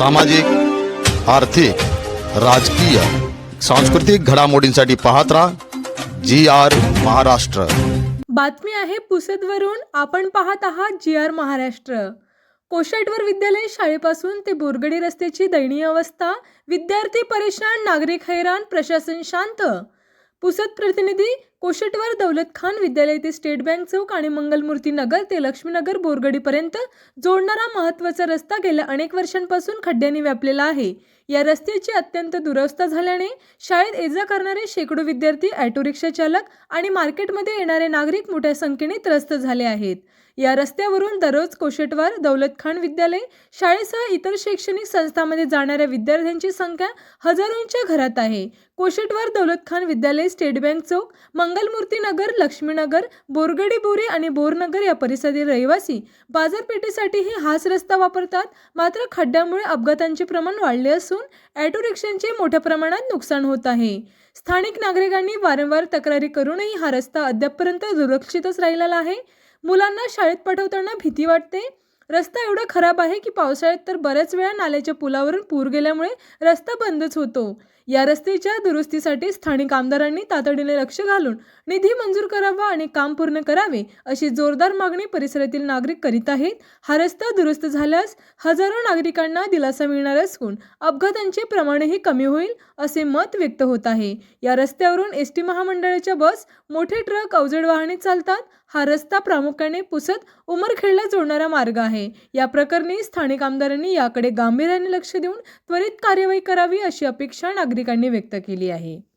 सामाजिक आर्थिक राजकीय सांस्कृतिक घडामोडींसाठी पाहत राहा जी आर महाराष्ट्र. बातमी आहे पुसदवरून आपण पाहत आहात जी आर महाराष्ट्र. कोशेटवर विद्यालय शाळेपासून ते बोरगडी रस्त्याची दयनीय अवस्था विद्यार्थी परेशान नागरिक हैराण प्रशासन शांत. पुसद प्रतिनिधी कोशटवार दौलत खान विद्यालय ते स्टेट बँक चौक आणि मंगलमूर्ती नगर ते लक्ष्मीनगर बोरगडीपर्यंत जोडणारा महत्त्वाचा रस्ता गेल्या अनेक वर्षांपासून खड्ड्यांनी व्यापलेला आहे. या रस्त्याची अत्यंत दुरवस्था झाल्याने शाळेत ये जा करणारे शेकडो विद्यार्थी ऑटो रिक्षा चालक आणि मार्केटमध्ये येणारे नागरिक मोठ्या संख्येने त्रस्त झाले आहेत. या रस्त्यावरून दररोज कोशेटवार दौलत खान विद्यालय शाळेसह इतर शैक्षणिक संस्थांमध्ये जाणाऱ्या विद्यार्थ्यांची संख्या हजारोंच्या घरात आहे. कोशेटवार दौलत खान विद्यालय स्टेट बँक चौक मंगलमूर्ती नगर लक्ष्मीनगर बोरगडी बोरी आणि बोरनगर या परिसरातील रहिवासी बाजारपेठेसाठीही हाच रस्ता वापरतात. मात्र खड्ड्यामुळे अपघातांचे प्रमाण वाढले असून ऑटो रिक्षांचे मोठ्या प्रमाणात नुकसान होत आहे. स्थानिक नागरिकांनी वारंवार तक्रारी करूनही हा रस्ता अद्यापपर्यंत दुर्लक्षितच राहिलेला आहे. मुलांना शाळेत पाठवताना भीती वाटते. रस्ता एवढा खराब आहे की पावसाळ्यात तर बऱ्याच वेळा नाल्याच्या पुलावरून पूर गेल्यामुळे रस्ता बंदच होतो. या रस्त्याच्या दुरुस्तीसाठी स्थानिक आमदारांनी तातडीने लक्ष घालून निधी मंजूर करावा आणि काम पूर्ण करावे अशी जोरदार मागणी परिसरातील नागरिक करीत आहेत. हा रस्ता दुरुस्त झाल्यास हजारो नागरिकांना दिलासा मिळणार असून अपघातांचे प्रमाणही कमी होईल असे मत व्यक्त होत आहे. या रस्त्यावरून एस टी महामंडळाच्या बस मोठे ट्रक अवजड वाहने चालतात. हा रस्ता प्रामुख्याने पुसत उमरखेडला जोडणारा मार्ग आहे. या प्रकरणी स्थानिक आमदारांनी याकडे गांभीर्याने लक्ष देऊन त्वरित कार्यवाही करावी अशी अपेक्षा नागरिकांनी व्यक्त केली आहे.